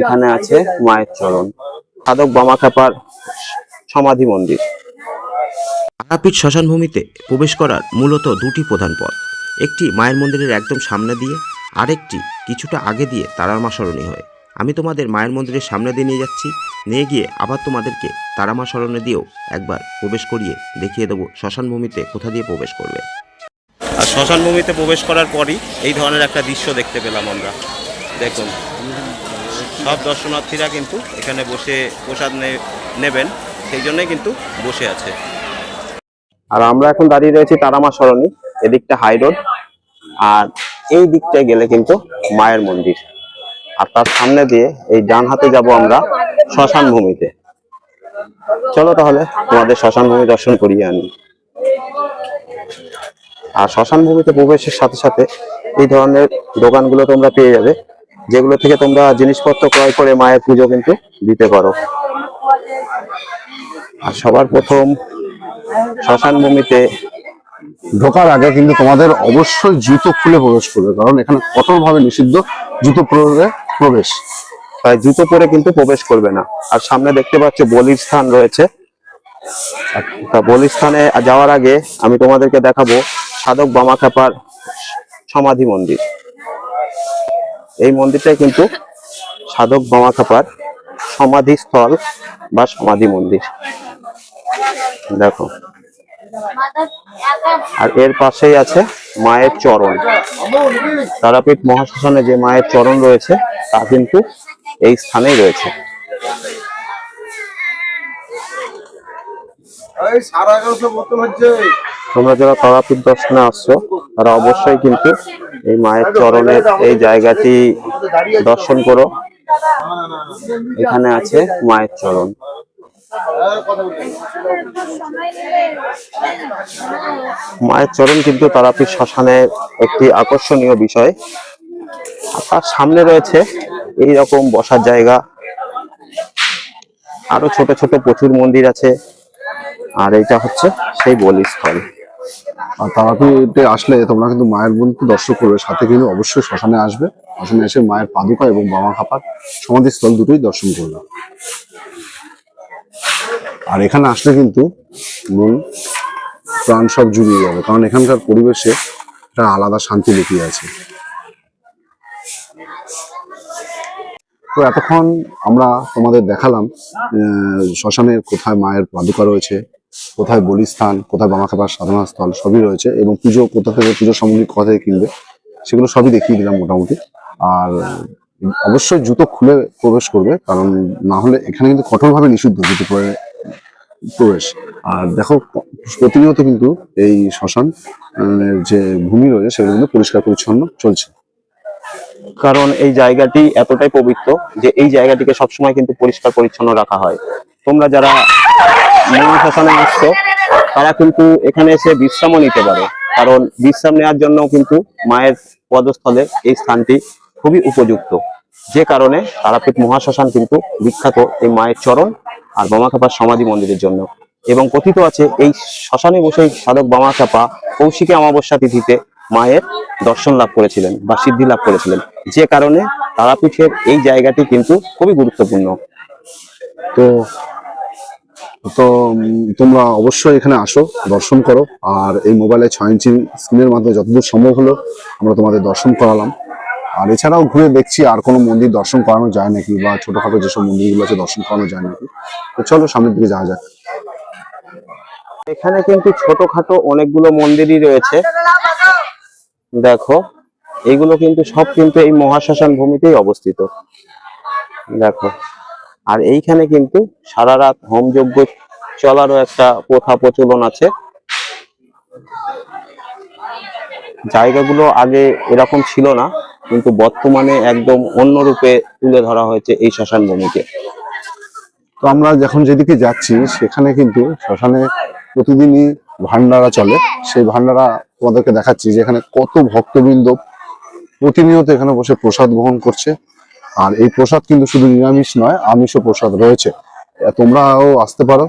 এখানে আছে মায়ের চরণ সাধক বামাখ্যাপার সমাধি মন্দির। তারাপীঠ শ্মশানভূমিতে প্রবেশ করার মূলত দুটি প্রধান পথ। একটি মায়ের মন্দিরের একদম সামনে দিয়ে আরেকটি কিছুটা আগে দিয়ে তারার মা সরণী হয়ে। আমি তোমাদের মায়ের মন্দিরের সামনে দিয়ে নিয়ে যাচ্ছি নিয়ে গিয়ে আবার তোমাদেরকে তারামা সরণে দিয়েও একবার প্রবেশ করিয়ে দেখিয়ে দেবো শ্মশানভূমিতে কোথা দিয়ে প্রবেশ করবে। শ্মশানভূমিতে প্রবেশ করার পরই এই ধরনের একটা দৃশ্য দেখতে পেলাম আমরা। দেখুন, সব দর্শনার্থীরা কিন্তু এখানে বসে প্রসাদ নেবেন, সেই জন্যই কিন্তু বসে আছে। আর আমরা এখন দাঁড়িয়ে রয়েছি তারামা সরণি, এদিকটা হাই রোড, আর এই দিকটায় গেলে কিন্তু মায়ের মন্দির। আর তার সামনে দিয়ে এই ডান হাতে যাব আমরা শ্মশান ভূমিতে চলো তাহলে তোমাদের শ্মশান ভূমি দর্শন করিয়ে আনি। আর শ্মশান ভূমিতে প্রবেশের সাথে সাথে এই ধরনের দোকানগুলো তোমরা পেয়ে যাবে, যেগুলো থেকে তোমরা জিনিসপত্র ক্রয় করে মায়ের পুজো কিন্তু দিতে পারো। আর সবার প্রথম শ্মশান ভূমিতে ঢোকার আগে কিন্তু তোমাদের অবশ্যই জুতো খুলে প্রবেশ করবে, কারণ এখানে কঠোরভাবে নিষিদ্ধ জুতো পরে প্রবেশ। তাই জুতো পরে কিন্তু প্রবেশ করবে না। আর সামনে দেখতে পাচ্ছ বলির স্থান রয়েছে। তা বলির স্থানে যাওয়ার আগে আমি তোমাদেরকে দেখাবো সাধক বামাখ্যাপার সমাধি মন্দির। এই মন্দিরটাই কিন্তু সাধক বামাখ্যাপার সমাধি স্থল বা সমাধি মন্দির। দেখো। আর এর পাশেই আছে মায়ের চরণ। তারাপীঠ মহাশ্মশানে যে মায়ের চরণ রয়েছে, তা কিন্তু এই স্থানেই রয়েছে। তোমরা যারা তারাপীঠ দর্শনে আসছো, তারা অবশ্যই কিন্তু এই মায়ের চরণের এই জায়গাটি দর্শন করো। এখানে আছে মায়ের চরণ। মায়ের চরণ কিন্তু তারাপীঠ শ্মশানের একটি আকর্ষণীয় বিষয়। তার সামনে রয়েছে এই রকম বসার জায়গা। আরও ছোট ছোট প্রচুর মন্দির আছে। আর এটা হচ্ছে সেই বলিস্থল আর তারাপীঠে আসলে তোমরা কিন্তু মায়ের মন্দির দর্শন করবে, সাথে কিন্তু অবশ্যই শ্মশানে আসবে। শ্মশানে এসে মায়ের পাদুকা এবং বামা খাপার সমাধিস্থল দুটোই দর্শন করবে। আর এখানে আসলে কিন্তু মন, প্রাণ সব জুড়িয়ে যাবে, কারণ এখানকার পরিবেশে একটা আলাদা শান্তি লুকিয়ে আছে। তো এতক্ষণ আমরা তোমাদের দেখালাম শ্মশানের কোথায় মায়ের পাদুকা রয়েছে, কোথায় বলিস্থান, কোথায় বামাখাপার সাধনা স্থল সবই রয়েছে এবং পুজো, কোথা থেকে পুজো সামগ্রী কোথা থেকে কিনবে, সেগুলো সবই দেখিয়ে দিলাম মোটামুটি। আর অবশ্যই জুতো খুলে প্রবেশ করবে, কারণ না হলে এখানে কিন্তু কঠোরভাবে নিষিদ্ধ জুতো পরে প্রবেশ। আর দেখো, প্রতিনিয়ত কিন্তু এই শ্মশান যে ভূমি রয়েছে, সেগুলো কিন্তু পরিষ্কার পরিচ্ছন্ন চলছে। কারণ এই জায়গাটি এতটাই পবিত্র যে এই জায়গাটিকে সবসময় কিন্তু পরিষ্কার পরিচ্ছন্ন রাখা হয়। তোমরা যারা মহাশ্মশানে আসছো, তারা কিন্তু এখানে এসে বিশ্রামও নিতে পারো। কারণ বিশ্রাম নেওয়ার জন্য কিন্তু মায়ের পদস্থলে এই স্থানটি খুবই উপযুক্ত। যে কারণে তারাপীঠ মহাশ্মশান কিন্তু বিখ্যাত এই মায়ের চরণ আর বামাখাপার সমাধি মন্দিরের জন্য। এবং কথিত আছে, এই শ্মশানে বসেই সাধক বামাখাপা কৌশিকী অমাবস্যা তিথিতে মায়ের দর্শন লাভ করেছিলেন বা সিদ্ধি লাভ করেছিলেন। যে কারণে তারাপীঠের এই জায়গাটি কিন্তু খুবই গুরুত্বপূর্ণ। তো তো তোমরা অবশ্যই এখানে আসো, দর্শন করো, আর এই মোবাইলে ছয় ইঞ্চি স্ক্রিনের মাধ্যমে যতদূর সম্ভব হলো আমরা তোমাদের দর্শন করালাম। আর এছাড়াও ঘুরে দেখছি আর কোনো মন্দির দর্শন করানো যায় নাকি বা ছোটখাটো যেসব মন্দিরগুলো আছে দর্শন করানো যায় নাকি। তো চলো সামনের দিকে যাওয়া যাক। এখানে কিন্তু ছোটখাটো অনেকগুলো মন্দিরই রয়েছে। দেখো এগুলো কিন্তু সব কিন্তু এই মহাশ্মশান ভূমিতেই অবস্থিত। দেখো, আর এইখানে কিন্তু সারা রাত হোমযজ্ঞ চলারও একটা প্রথা প্রচলন আছে। জায়গাগুলো আগে এরকম ছিল না, কিন্তু বর্তমানে একদম অন্য রূপে তুলে ধরা হয়েছে এই শ্মশান ভূমিকে। তো আমরা যখন যেদিকে যাচ্ছি, সেখানে কিন্তু শ্মশানে প্রতিদিনই ভান্ডারা চলে। সেই ভান্ডারা তোমাদেরকে দেখাচ্ছি যে এখানে কত ভক্তবৃন্দ প্রতিনিয়ত এখানে বসে প্রসাদ গ্রহণ করছে। আর এই প্রসাদ কিন্তু শুধু নিরামিষ নয়, আমিষও প্রসাদ রয়েছে। তোমরাও আসতে পারো।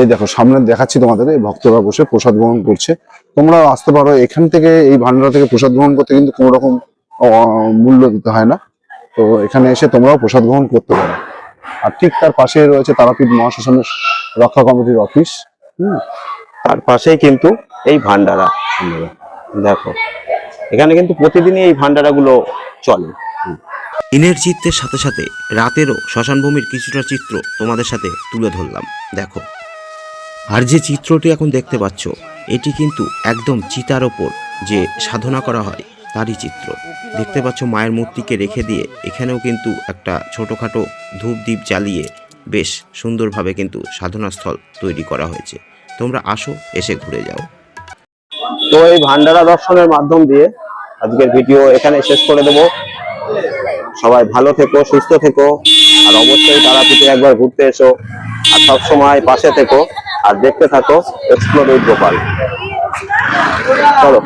এই দেখো, সামনে দেখাচ্ছি তোমাদের, এই ভক্তরা বসে প্রসাদ গ্রহণ করছে। তোমরাও আসতে পারো, এখান থেকে, এই ভান্ডারা থেকে প্রসাদ গ্রহণ করতে কিন্তু কোনো রকম মূল্য দিতে হয় না। তো এখানে এসে তোমরাও প্রসাদ গ্রহণ করতে পারো। আর ঠিক তার পাশে রয়েছে তারাপীঠ মহাশ্মশানের রক্ষা কমিটির অফিস। হুম। তার পাশেই কিন্তু এই ভান্ডারা। দেখো, এখানে কিন্তু প্রতিদিনই এই ভান্ডারাগুলো চলে। দিনের চিত্রের সাথে সাথে রাতেরও শ্মশানভূমির কিছুটা চিত্র তোমাদের সাথে তুলে ধরলাম। দেখো, আর যে চিত্রটি এখন দেখতে পাচ্ছ, এটি কিন্তু একদম চিতার ওপর যে সাধনা করা হয়, তারই চিত্র। দেখতে পাচ্ছ মায়ের মূর্তিকে রেখে দিয়ে এখানেও কিন্তু একটা ছোটোখাটো ধূপ দ্বীপ জ্বালিয়ে বেশ সুন্দরভাবে কিন্তু সাধনাস্থল তৈরি করা হয়েছে। তোমরা আসো, এসে ঘুরে যাও। তো এই ভান্ডারা দর্শনের মাধ্যম দিয়ে আজকের ভিডিও এখানে শেষ করে দেব। সবাই ভালো থেকো, সুস্থ থেকো, আর অবশ্যই তারাপীঠে একবার ঘুরতে এসো, আর সব সময় পাশে থেকো, আর দেখতে থাকো এক্সপ্লোর গোপাল। চলো।